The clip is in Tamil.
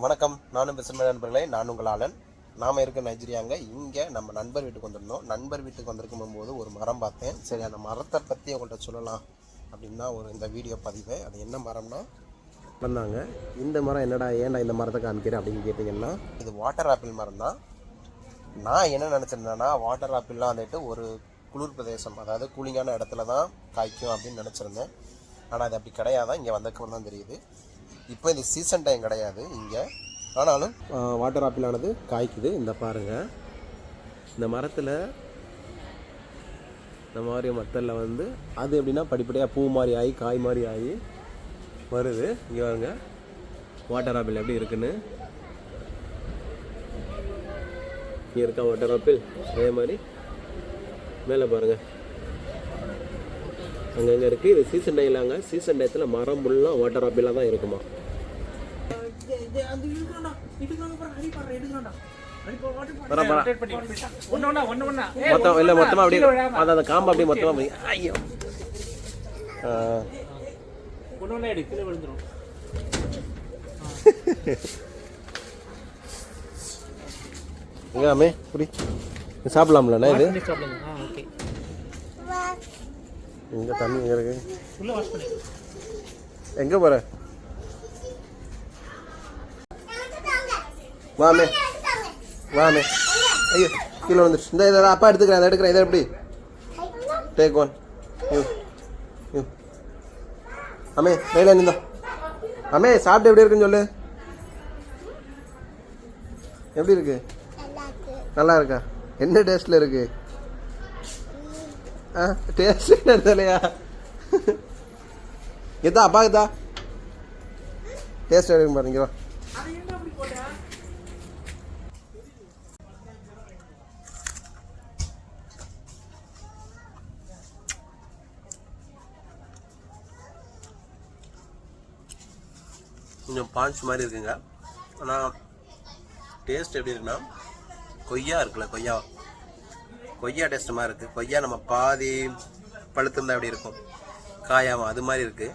வணக்கம். நானும் பேசுகிற நண்பர்களே நான் உங்கள் ஆளன் நாம் இருக்க நைஜீரியாங்க. இங்கே நம்ம நண்பர் வீட்டுக்கு வந்திருந்தோம். நண்பர் வீட்டுக்கு வந்திருக்கும் போது ஒரு மரம் பார்த்தேன். சரி அந்த மரத்தை பற்றி உங்கள்கிட்ட சொல்லலாம் அப்படின்னா ஒரு இந்த வீடியோ பதிவு. அது என்ன மரம்னா? வந்தாங்க. இந்த மரம் என்னடா ஏன்டா இந்த மரத்தை காமிக்கிறேன் அப்படின்னு கேட்டிங்கன்னா இது வாட்டர் ஆப்பிள் மரம் தான் நான் என்ன நினச்சிருந்தேன்னா வாட்டர் ஆப்பிள்லாம் வந்துட்டு ஒரு குளிர் பிரதேசம் அதாவது கூலிங்கான இடத்துல தான் காய்க்கும் அப்படின்னு நினச்சிருந்தேன். ஆனால் அது அப்படி கிடையாதான் இங்கே வந்ததுக்கு தான் தெரியுது. இப்போ இது சீசன் டைம் கிடையாது இங்கே. ஆனாலும் வாட்டர் ஆப்பிளானது காய்க்குது. இந்த பாருங்கள் இந்த மரத்தில் இந்த மாதிரி மத்தலில் வந்து அது எப்படின்னா படிப்படியாக பூ மாதிரி ஆகி காய் மாதிரி ஆகி வருது. இங்கே வாங்க வாட்டர் ஆப்பிள் எப்படி இருக்குன்னு. இங்கே இருக்கா வாட்டர் ஆப்பிள் அதே மாதிரி மேலே பாருங்கள் அங்கங்கே இருக்குது இது சீசன் டைலாங்க சீசன் டயத்தில் மரம் ஃபுல்லாக வாட்டர் ஆப்பிளாக தான் இருக்குமா. பரா பரா மொத்தம் இல்லை மொத்தமாக அப்படியே அது அந்த காம்பு அப்படியே மொத்தமாக அப்படி ஐயோ. இது சாப்பிடலாம்லண்ணா இது? இங்கே தண்ணி எங்கே இருக்கு? எங்கே போகிற வாமே. வாமே. ஐயோ கீழே வந்துருச்சு. இந்த இதை அப்பா எடுத்துக்கிறேன். அதை எடுக்கிறேன். இதை எப்படி? Take one you you. அம்மே லைனில் நிந்தா அம்மே சாப்பிட்டு எப்படி இருக்குன்னு சொல்லு. எப்படி இருக்கு? நல்லா இருக்கா? என்ன டேஸ்ட்ல இருக்கு? ஆ டேஸ்ட் என்ன எதா அப்பா இதா டேஸ்ட் எடுக்க பாருங்க கொஞ்சம் பாஞ்ச் மாதிரி இருக்குங்க. ஆனால் டேஸ்ட் எப்படி இருக்குன்னா கொய்யா இருக்குல்ல கொய்யா. கொய்யா டேஸ்ட் மாதிரி இருக்குது கொய்யா நம்ம பாதி பழுத்திருந்தா எப்படி இருக்கும்? காயாமல் அது மாதிரி இருக்குது